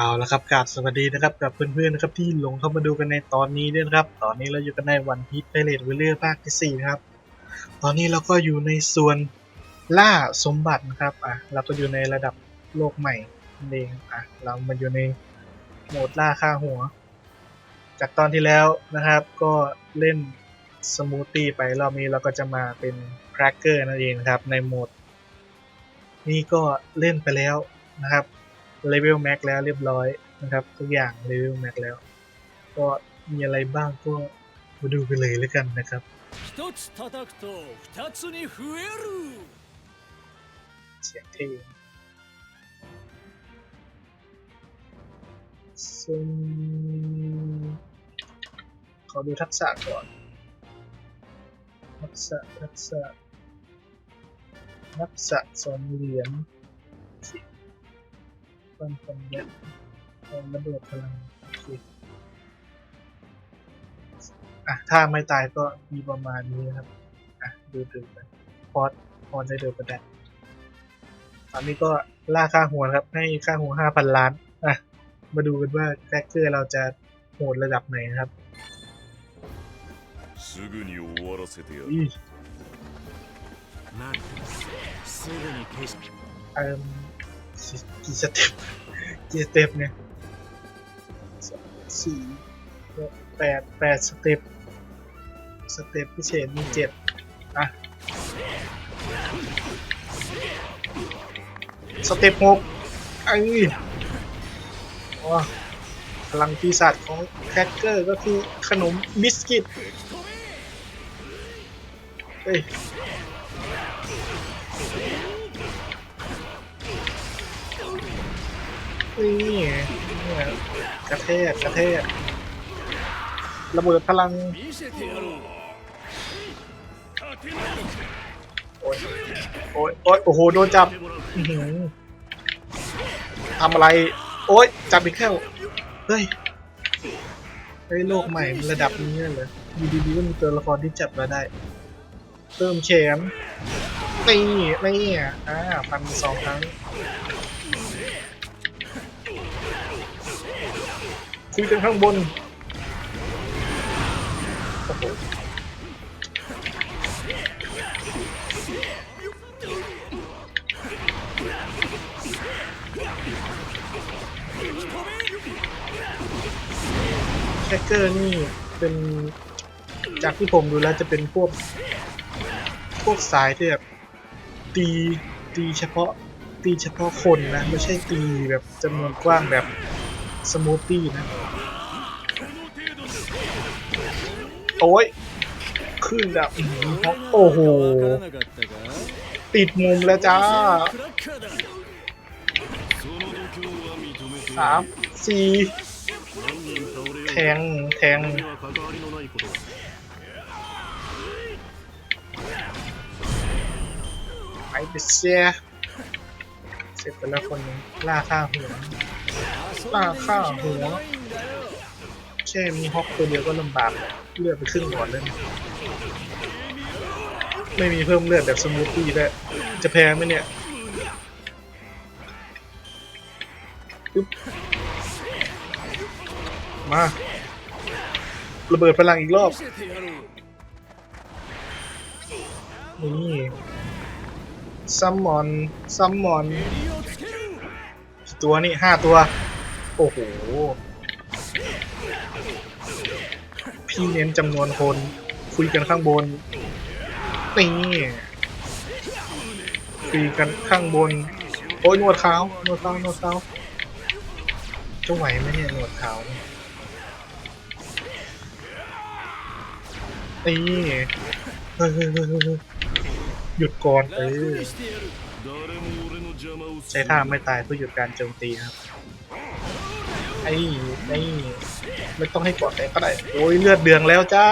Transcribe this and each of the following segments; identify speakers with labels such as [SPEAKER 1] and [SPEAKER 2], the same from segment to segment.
[SPEAKER 1] เอาละครับกราบสวัสดีนะครับกับเพื่อนๆนะครับที่หลงเข้ามาดูกันในตอนนี้ด้วยนะครับ ตอนนี้เราอยู่กันในวันพี e ไ i เ a ตวิลเลอร์ภาคที่สี่นะครับ ตอนนี้เราก็อยู่ในส่วนล่าสมบัตินะครับอะเราก็อยู่ในระดับโลกใหม่นเองอะเรามาอยู่ในโหมดล่าค่าหัว จากตอนที่แล้วนะครับ ก็เล่นสมูทตี้ไปรอบนี้เราก็จะมาเป็นแครกเกอร์นั่นเองนครับในโหมด นี่ก็เล่นไปแล้วนะครับ เลเวลแม็กแล้วเรียบร้อยนะครับ ทุกอย่างเลเวลแม็กแล้ว ก็มีอะไรบ้างก็มาดูไปเลยแล้วกันนะครับเสียงเท่ซึ่งขอดูทักษะก่อน ทักษะทักษะทักษะสองเหรียญสิ พิ่มความเยอะความระเบิดพลังอะถ้าไม่ตายก็มีประมาณนี้นะครับอะดูถึงไปพอดพอดได้เดินประดับตอนนี้ก็ล่าค่าหัวครับ ให้ค่าหัวห้าพันล้านอะมาดูกันว่าแฟกเกอร์เราจะโหดระดับไหนนะครับเติม กี่สเต็ปกี่สเต็ปเนี่ยสองสี่แปดแปดสเต็ปสเต็ปพิเศษมีเจ็ดอะสเต็ปหกไอ้ว้าพลังปีศาจของแคคเกอร์ก็คือขนมบิสกิตเฮ้ย นี่นี่ยกระเทศกระเทศระเบิดพลัง โอ้ยโอ้ยโอ้ยโอ้โห โดนจับทำอะไร โอ้ย จับอีกแค่เฮ้ย เฮ้ย โลกใหม่ระดับนี้เลยดีดีๆก็มีตัวละครที่จับเราได้ เติมเข็มนี่นี่อ่าพันสองครั้ง คุยกันข้างบนโอ้โหแคคเกอร์นี่เป็นจากที่ผมดูแล้วจะเป็นพวก พวกสายที่แบบตีตีเฉพาะตีเฉพาะคนนะ ไม่ใช่ตีแบบจำนวนกว้างแบบสมูทตี้นะ โอ้ยขึ้นแบบโอ้โห ติดมุมแล้วจ้าสามสี่แทง แทง
[SPEAKER 2] ไป
[SPEAKER 1] ไปเสียเสร็จไปแล้วคนนึงล่าข้าหัวล่าข้าหัว แค่มีฮอกตัวเดียวก็ลำบากเลือดไปครึ่งหลอดเลยไม่มีเพิ่มเลือดแบบสมูทตี้แล้จะแพ้ไหมเนี่ยมาระเบิดพลังอีกรอบนี่ซัมมอนซัมมอน ตัวนี่ห้าตัว โอ้โห ที่เน้นจำนวนคน คุยกันข้างบน นี่คุยกันข้างบน โอ้ยนวดเท้านวดเท้านวดเท้าจะไหวไหมเนี่ยนวดเท้านี่หยุดก่อนเออใช้ท่าไม่ตายเพื่อหยุดการโจมตีครับไอ้ไอ้ ไม่ต้องให้กาะแตกก็ได้โอ้ยเลือดเดืองแล้วจ้า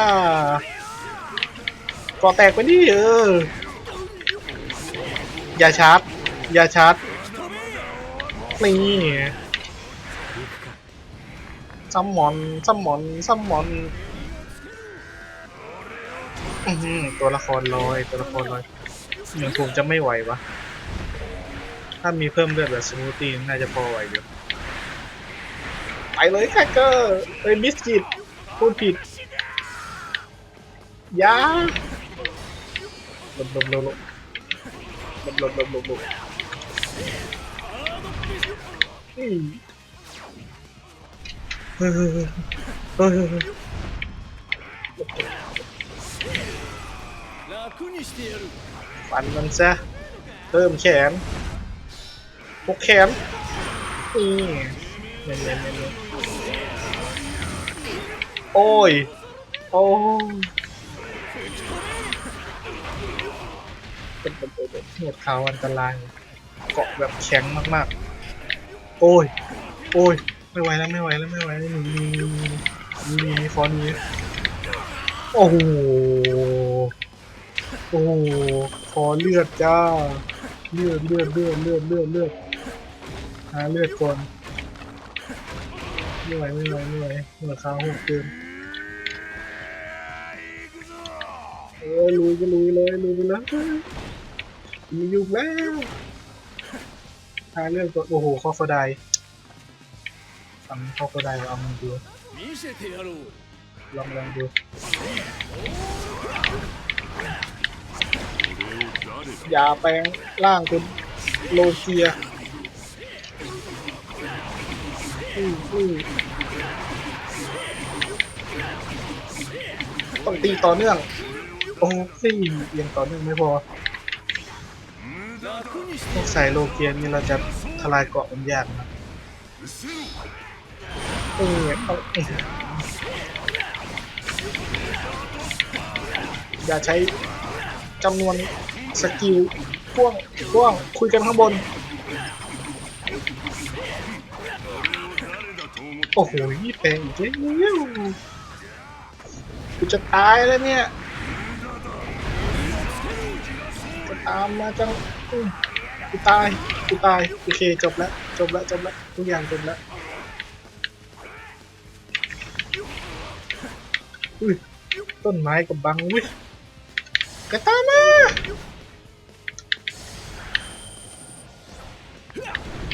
[SPEAKER 1] กาะแตกไปดิเอออย่าชาร์จอย่าชาร์จนี่ซัมมอนซัมมอนซัมมอนอื้อหือตัวละครลอยตัวละครลอยเหมือนผมจะไม่ไหววะ ถ้ามีเพิ่มเลือดแบบสมูทตี้น่าจะพอไหวอยู่ ไปเลยแคคเกอร์เฮ้ยบิสกิตพูดผิดยาลบลบลบลบลบลบลบลบนี่เฮ้ยเฮ้ยเฮ้ยเฮ้ยฟันมันซะเพิ่มแขนพกแขนนี่เนี่ยเนี่ยเนี่ย โอ้ย โอ้ยเป็นเป็นเป็นเป็นหนวดขาอันตรายเกาะแบบแข็งมากๆ โอ้ย โอ้ย ไม่ไหวแล้วไม่ไหวแล้วไม่ไหวแล้วหนีหนีหนีหนีหนีฟอนนีโอ้โห โอ้โหขอเลือดจ้า เลือดเลือดเลือดเลือดเลือดเลือดหาเลือดก่อนไม่ไหวไม่ไหวไม่ไหวหัวขาหกเกิน ลยลุยก็ลุยเลยลุยไปล้วมีอยู่แล้วทางเรื่องตัวโอ้โหคอฟดายทำคอฟดายเอามันดูลองลองดูอย่าแปลงร่างคุณโลเกียต้องตีต่อเนื่อง โอ้ไม่มีเอียงต่อเนื่งไม่พอ
[SPEAKER 2] ต้
[SPEAKER 1] องใส่โลเกียนนี่เราจะทลายเกาะมันยากนะเออเอาอย่าใช้จำนวนสกิลพ่วงพ่วงคุยกันข้างบน โอ้โหแปลงเจ๊กูจะตายแล้วเนี่ย ตามมาจังอืมกูตายกูตายโอเคจบแล้วจบแล้วจบแล้วทุกอย่างจบแล้วอุ้ยต้นไม้กับบังอุ้ยกระตามมา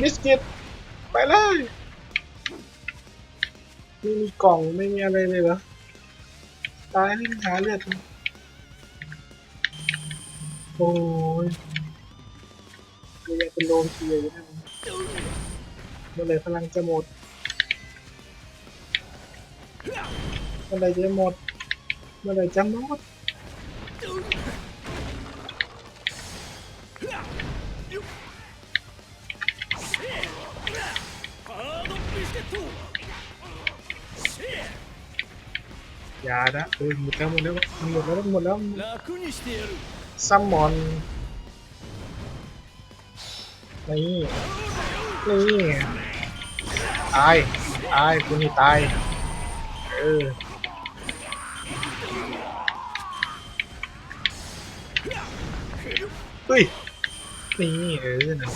[SPEAKER 1] มิสกิตไปเลยไม่มีกล่องไม่มีอะไรเลยเหรอตายไม่หาเลือด โอ้ยเลยเป็นโลมเฉยนะมันเลยพลังจะหมดมันเลยจะหมดมันเลยจะหมดอย่านะเออหมดแล้วหมดแล้วหมดแล้วหมดแล้ว ซัมมอนนี่นี่ตายตายคุณนี่ตายเออเฮ้ยนี่เออนั่นแหละ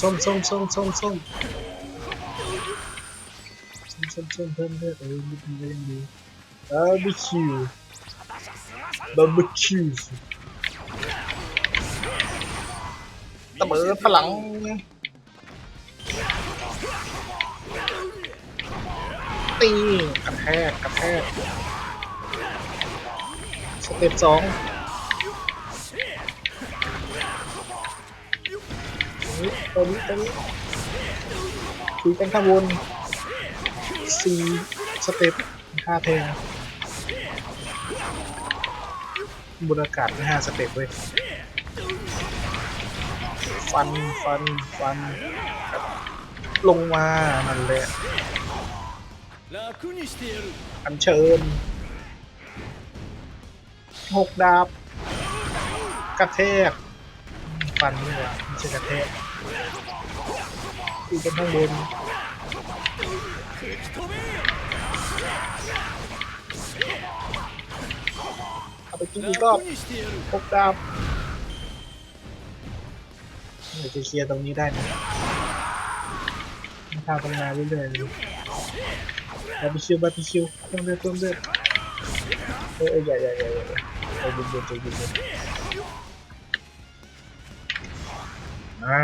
[SPEAKER 1] ส้มส้มส้มส้มส้มส้มส้มส้มเพิ่มเลือดเออมันก็ยังดีบาร์บีคิว บาร์บีคิวตะเบิดพลังตีกระแทกกระแทกสเต็ปสองตัวนี้ตัวนี้คุยกันข้างบนสี่สเต็ปห้าเพลง บรรยากาศไม่ห้าสเต็ปเว้ย ฟัน ฟัน ฟัน ลงมานั่นแล
[SPEAKER 2] ย
[SPEAKER 1] อันเชิญหกดาบ กระเทกฟันนี่แหละไม่ใช่กระเทกอยู่บนข้างบน ไปกินอีก็พบดาบเดี๋ยวจะเคลียร์ตรงนี้ได้นะทำตรงมาเรื่อยๆบาร์บีคิวบาร์บีคิวเพิ่มเลือดเพิ่มเลือดเออใหญ่ใหญ่ใหญ่ใหญ่ใจเย็นเย็นใย็นย็นมา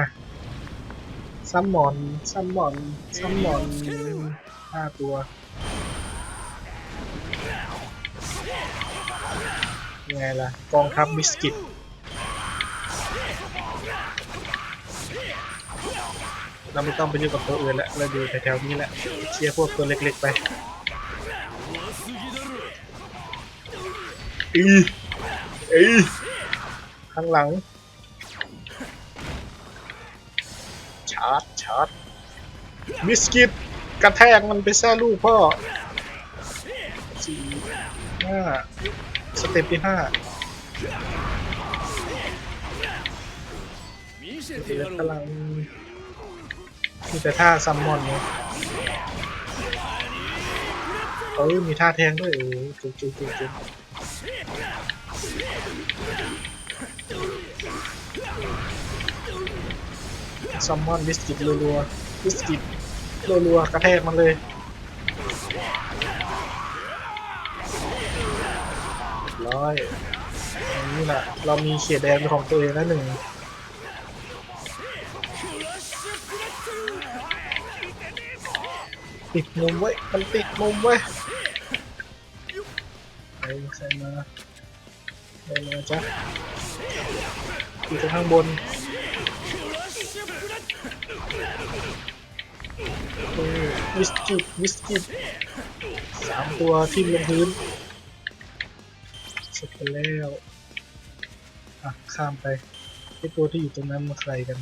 [SPEAKER 1] ซัมมอนซัมมอนซัมมอนห้าตัว ยังไงล่ะ กองทัพมิสกิตเราไม่ต้องไปยุ่งกับตัวอื่นแล้วเราอยู่แถวๆนี้แหละเชียร์พวกตัวเล็กๆไปอีอีข้างหลัง ชาร์จชาร์จมิสกิตกระแทกมันไปแซ่ลูกพ่อสี่ห้า เต็ปที่ห้าเดี๋ยกำลังมีแต่ท่าซัมมอนเนี่ยเออมีท่าแทงด้วยโอ้จุ๊บจุ๊บซัมมอนวิสกิตรัวๆบิสกิตรัวๆกระแทกมันเลย ร้อยนนี้แหละ เรามีเขียดแดงเป็นของตัวเองแล้วหนึ่งติดมุมไว้ มันติดมุมไว้ใครใครมาใครมาจ๊ะอยู่ข้างบนวิสกิตวิสกิตสามตัวทิ่มลงพื้น เสร็จกันแล้ว อะ ข้ามไปไอตัวที่อยู่ตรงนั้นมาใครกัน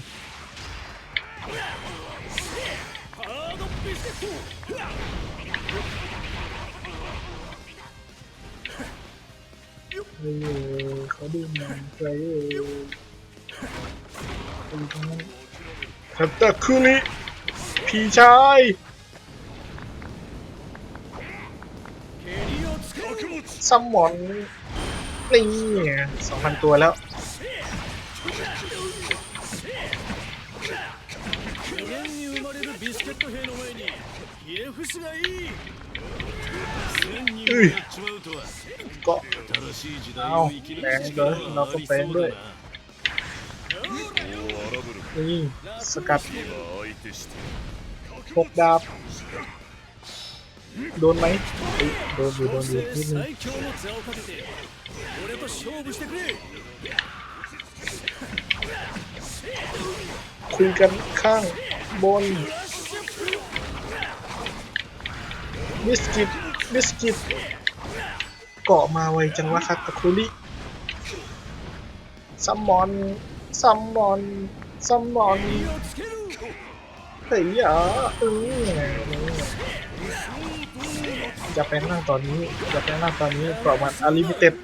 [SPEAKER 1] เฮ้ยเขาดูหนังใคเลยตรงนั้นฮัตตะคุริพี่ชายซัมมอน นี่สองพันตัวแล้ว
[SPEAKER 2] อุ้
[SPEAKER 1] ยก็เอาแรงเลยเราก็แรงด้วยนี่สกัดพกดาบ โดนไหมโดนอยู่โดนอยู่นิดนึงคุยกันข้างบนมิสกิตมิสกิตเกาะมาไวจังวะครับตะคุลิซัมมอนซัมมอนซัมมอนเฮ้ยอะเออ จะแปลงร่างตอนนี้จะแปลงร่างตอนนี้ประมาณอลิมิเต็ด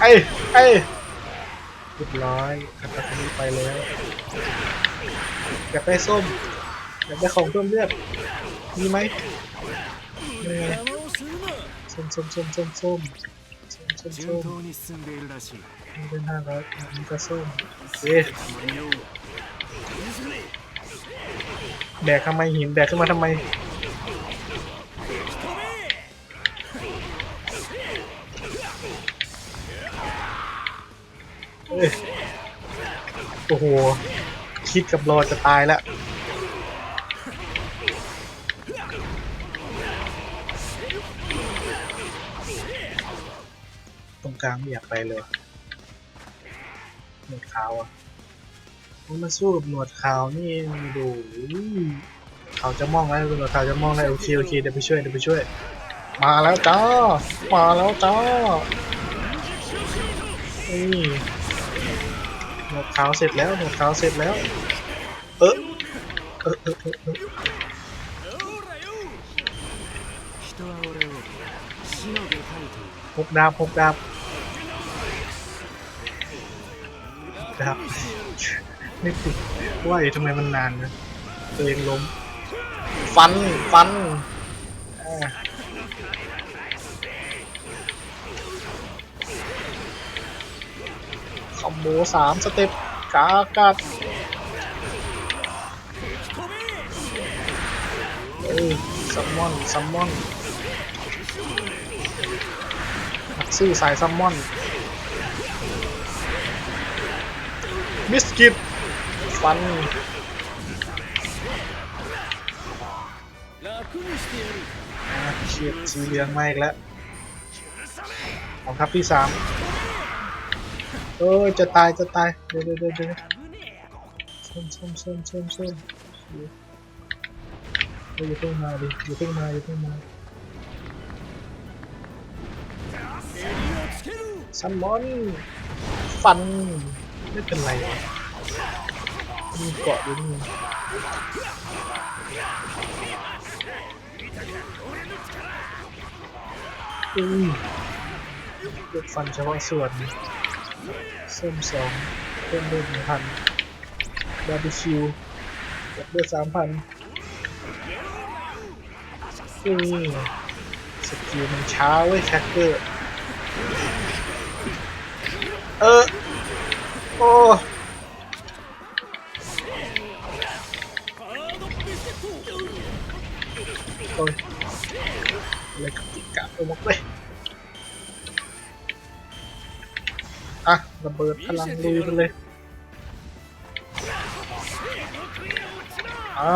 [SPEAKER 1] ไอ้ไอ้เรียบร้อยขันตาคนี้ไปแล้วอยากได้ส้มอยากได้ของเพิ่มเลือดมีไหมมีไงส้มส้มส้มส้มส้มส้มส้มส้มีเป็นห้าร้อยมีกระส้มโอ
[SPEAKER 3] เค
[SPEAKER 1] แบกทำไมหินแบกขึ้นมาทำไมเอ้ยโอ้โห คิดกับรอจะตายแล้วตรงกลางไม่อยากไปเลยหนวดขาวอะ มันมาสู้หนวดขาวนี่ดูเขาจะมองแล้วหนวดขาวจะมองแล้วโอเคโอเคเดี๋ยวไปช่วยเดี๋ยวไปช่วย มาแล้วจ้ามาแล้วจ้านี่หนวดขาวเสร็จแล้วหนวดขาวเสร็จแล้ว เออพกดาบพกดาบดาบ ไม่ติดว่าอยู่ทำไมมันนานนะตัวเองล้มฟัน ฟันอ่าคอมโบสามสเต็ปกากัดเอ้ยซัมมอนซัมมอนนักสู้สายซัมมอนบิสกิต ฟันเฉียดสีเหลืองมาอีกแล้วของทัพที่สามเออจะตายจะตายเดี๋ยวเดี๋ยวเดี๋ยวส้มส้มส้มส้มส้มเยวเพิ่งมาดิเยวเพิ่งมาเยวเพิ่งมาซัมมอนฟันไม่เป็นไรหรอ มีเกาะอยู่นี่อืมเลือกฟันเฉพาะส่วนเส้มสองเพิ่มเลือดหนึ่งพันบาร์บีคิวเลือดสามพันอืมสกิลมันช้าเว้ยแคคเกอร์ เออ โอ้ ติกะไปหมดเลยอะระเบิดพลังลุยไปเลยอะ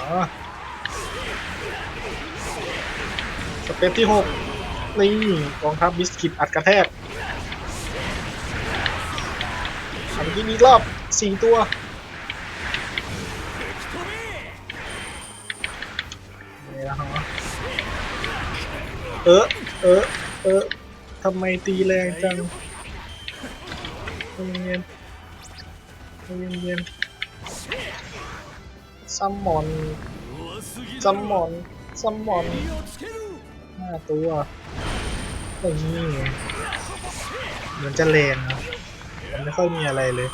[SPEAKER 1] อะสเต็ปที่หกนี่กองทัพบิสกิตอัดกระแทกอันนี้อีรอบสี่ตัว ออ เออ เออ ทำไมตีแรงจังใจเย็นๆใจเย็นๆซัมมอน
[SPEAKER 2] 弱すぎる
[SPEAKER 1] ซัมมอน ซัมมอน
[SPEAKER 2] 襟をつける
[SPEAKER 1] ห้าตัวนี่เหมือนจะแรงนะมันไม่ค่อยมีอะไรเลย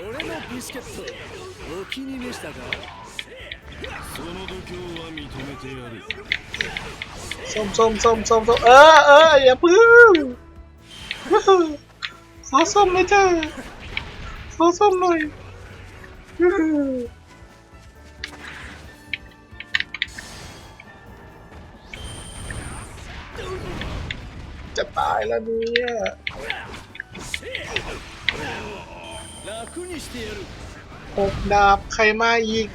[SPEAKER 2] 俺のビスケットお気に召したか
[SPEAKER 1] ส้มส้มส้มส้มส้มเออเอออย่าพึ่งขอส้มเลยจ้าขอส้มหน่อยจะตายแล้วเนี่ยหกดาบใครมาอีก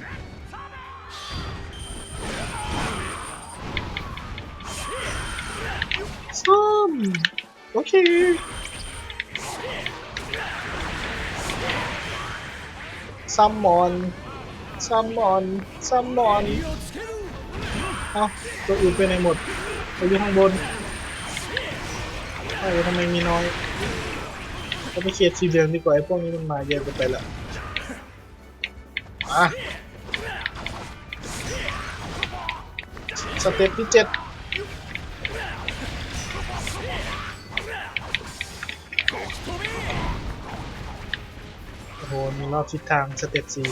[SPEAKER 1] โอเคซัมมอนซัมมอนซัมมอนเอ้าตัวอื่นไปไหนหมดไปอยู่ข้างบนเออทำไมมีน้อยเราไปเคลียร์สีเหลืองดีกว่าไอ้พวกนี้มันมาเยอะเกินไปละมาสเต็ปที่เจ็ด รอบทิศทางสเต็ปสี่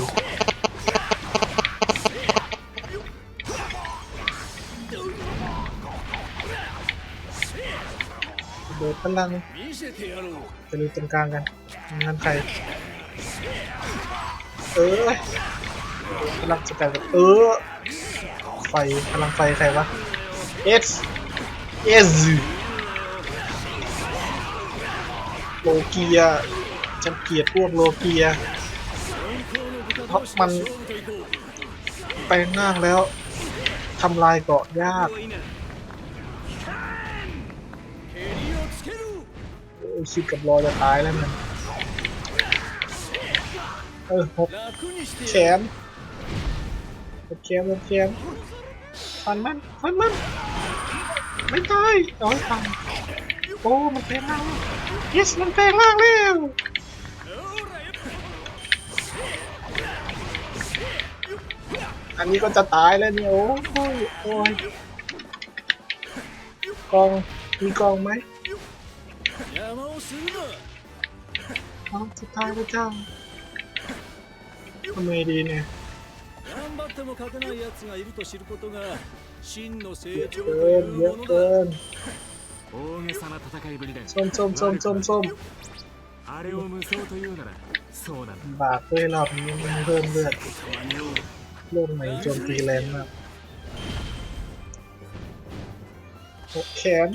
[SPEAKER 1] โดดพลังจะดูตรงกลางกันงานใคร เออพลังสกัดเออ ไฟพลังไฟใครวะเอสเอสโลเกียจำเกียดพวกโลเกีย
[SPEAKER 2] ราะมัน
[SPEAKER 1] ไปนั่งแล้วทำลายเกาะยากชิดกับรอจะตายแล้วมันเออหกแขนหกแขนหกแขนฟันมันฟันมัน ไม่ตายโอ้ยห้ฟันโอ้ มันแปลงร่าง yes มันแปลงร่างแล้ว อันนี้ก็จะตายแล้วเนี่ยโอ้ยโอ้ยกอง มีกองไหม
[SPEAKER 2] 邪魔をするな
[SPEAKER 1] เอาสุดท้ายพระเจ้าทำไงดีเนี่ย
[SPEAKER 2] 頑張っても勝てない奴がいると知ることが真の
[SPEAKER 1] เย
[SPEAKER 2] 成
[SPEAKER 1] อะ
[SPEAKER 2] 長と
[SPEAKER 1] เกิ
[SPEAKER 2] い
[SPEAKER 1] น
[SPEAKER 2] う
[SPEAKER 1] เยอะ
[SPEAKER 2] もの
[SPEAKER 1] เกิ
[SPEAKER 2] だ
[SPEAKER 1] น
[SPEAKER 3] 大げさな戦いぶりだ
[SPEAKER 1] ส้มส้มส้มส้มส้ม
[SPEAKER 3] あれを無双というならそうなんだ
[SPEAKER 1] บากด้วยรอบนี้มั โลกใหม่จนฟรีแลนซ์มากโอแขน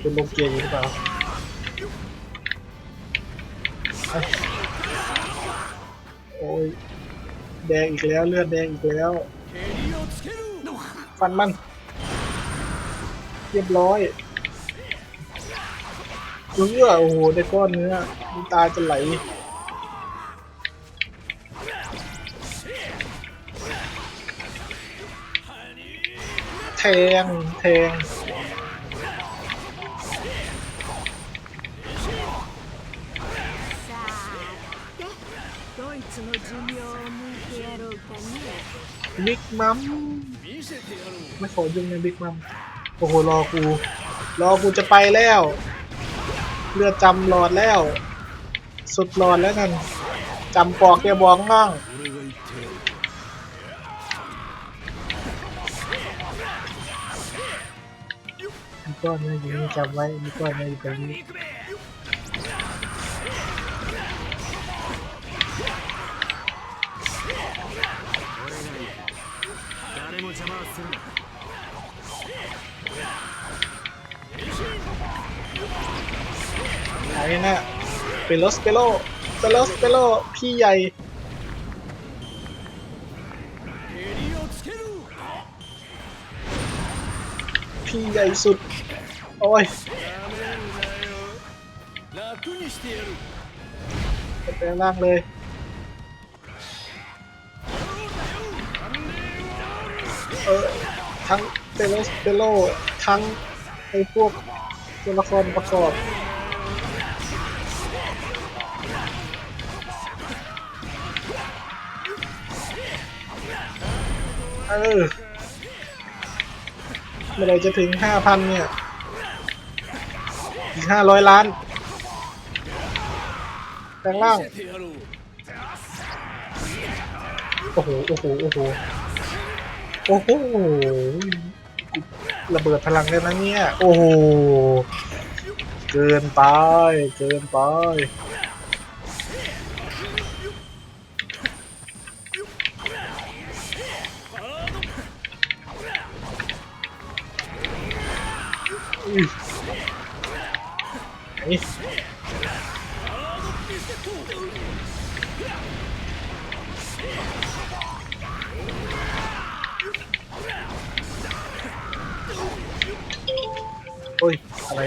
[SPEAKER 1] เป็นโลเกีย์หรือเปล่าโอ้ยแดงอีกแล้วเลือดแดงอีกแล้ว ฟันมัน เรียบร้อยเนื้อโอ้โหได้ก้อนเนื้อตาจะไหล งแทงบิ๊กมัมไม่ขอยุ่งในบิ๊กมัมโอ้โหรอกู รอกูจะไปแล้ว เลือดจำหลอดแล้ว สุดหลอดแล้วนั่นจำปอกแกบอกง่าง ก้อนเนี้ออยู่นี่จำไว้มีก้อนเนี้อยู่ตรงนี้ไหนนะเปโลสเปโลเปโลสเปโลพี่ใหญ่พี่ใหญ่สุด โอ้ยแปลงมากเลยเออทั้งเตโลสเตโลทั้งไอพวกตัวละครประกอบเออเมื่อไรจะถึงห้าพันเนี่ย อีกห้าร้อยล้านแปลงร่าง โอ้โห โอ้โห โอ้โห โอ้โห ระเบิดพลังเลยนะเนี่ย โอ้โห เกินไป เกินไป โอ้ย อะไร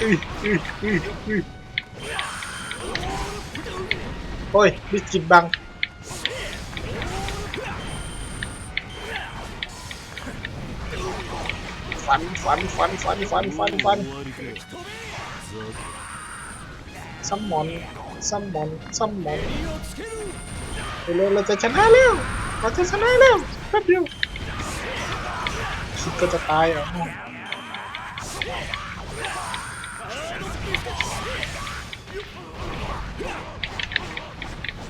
[SPEAKER 1] อุ้ยอุ้ยอุ้ยอุ้ยโอ้ยบิสกิตบัง ฟันฟันฟันฟันฟันฟันฟันซัมมอนซัมมอนซัมมอนเร็วเราจะชนะแล้วเราจะชนะแล้วแป๊บเดียวคิดก็จะตายอ่ะ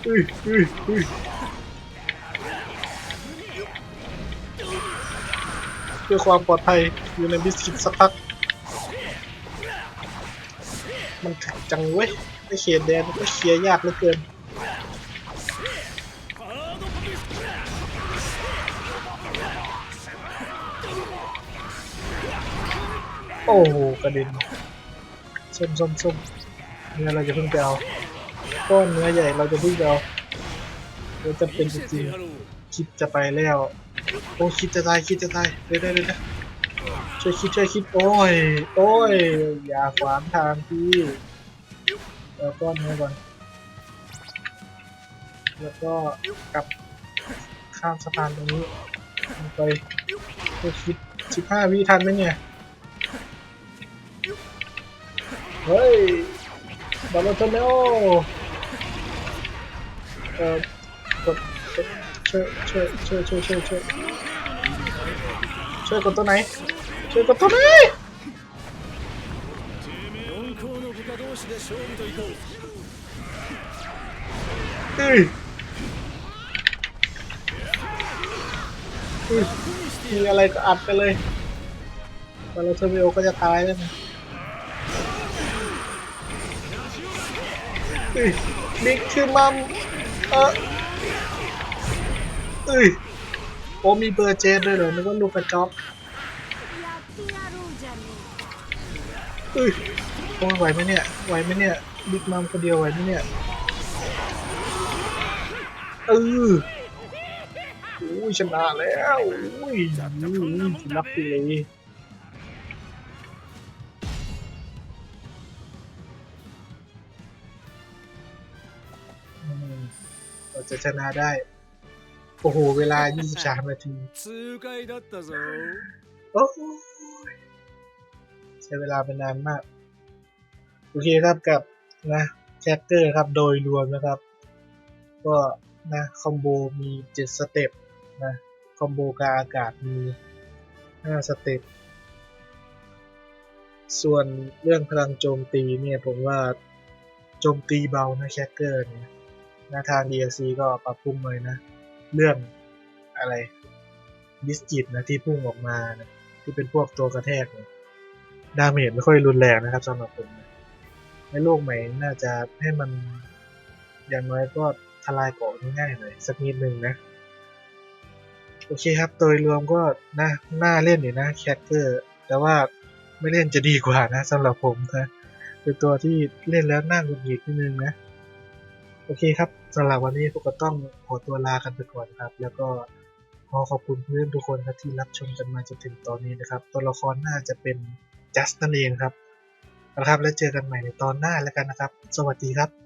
[SPEAKER 1] อุ้ยอุ้ยอุ้ย เพื่อความปลอดภัยอยู่ในบิสกิตสักพัก มันจังเว้ยไม่เขียนแดนก็เคลียร์ยากเหลือเกินโอ้โหกระเด็นส้มส้มส้มเนื้อเราจะเพิ่งไปเอาก้อนเนื้อใหญ่เราจะเพิ่งไปเอาเราจะเป็นจริง คิดจะไปแล้ว โอ้คิดจะตายคิดจะตายเดี๋ยวเดี๋ยวเดี๋ยวช่วยคิดช่วยคิดโอ้ยโอ้ยอย่าขวางทางพี่เอาก้อนเนื้อก่อนแล้วก็กลับข้ามสะพานตรงนี้ไปช่วยคิดสิบห้าวิทันไหมเนี่ยเฮ้ยบอลโตเนโอเอ่อ ช่วยช่วยช่วยช่วยช่วยช่วยช่วยกดตัวไหน ช่วยกดตัวไหนเฮ้ยมีอะไรก็อัดไปเลยพอเราเทอร์มิโอก็จะตายแล้วนะบิ๊กคือมัมเออ โอ้มีเบอร์เจนด้วยเหรอนึกว่าลูกกระจอกอ้ยโอ้ยไหวไหมเนี่ยไหวไหมเนี่ยบิ๊กมามคนเดียวไหวไหมเนี่ยเออโอ้ยชนะแล้วโอ้ยรัะไปเลยเราจะชนะได้ โอ้โห เวลา 23 นาทีโอ้ใช้เวลาเป็นนานมาก โอเคครับกับนะแคคเกอร์ครับโดยรวมนะครับ ก็นะคอมโบมี 7 สเต็ปนะคอมโบกาอากาศมี 5 สเต็ป ส่วนเรื่องพลังโจมตีเนี่ยผมว่าโจมตีเบานะแคคเกอร์เนี่ยนะทาง DLC ก็ปรับปรุงเลยนะ เรื่องอะไรดิสจิตนะที่พุ่งออกมานะที่เป็นพวกตัวกระแทกเนี่ยดาเมจไม่ค่อยรุนแรงนะครับสำหรับผมนะในโลกใหม่น่าจะให้มันอย่างน้อยก็ทลายเกาะง่ายๆหน่อยสักนิดหนึ่งนะโอเคครับโดยรวมก็น่าน่าเล่นอยู่นะแคทเกอร์แต่ว่าไม่เล่นจะดีกว่านะสำหรับผมนะเป็นตัวที่เล่นแล้วน่าหงุดหงิดนิดนึงนะ โอเคครับ สำหรับวันนี้พวกก็ต้องขอตัวลากันไปก่อนครับ แล้วก็ขอขอบคุณเพื่อนทุกคนครับที่รับชมกันมาจนถึงตอนนี้นะครับ ตัวละครน่าจะเป็นจัสนั่นเองครับนะครับ แล้วเจอกันใหม่ในตอนหน้าแล้วกันนะครับ สวัสดีครับ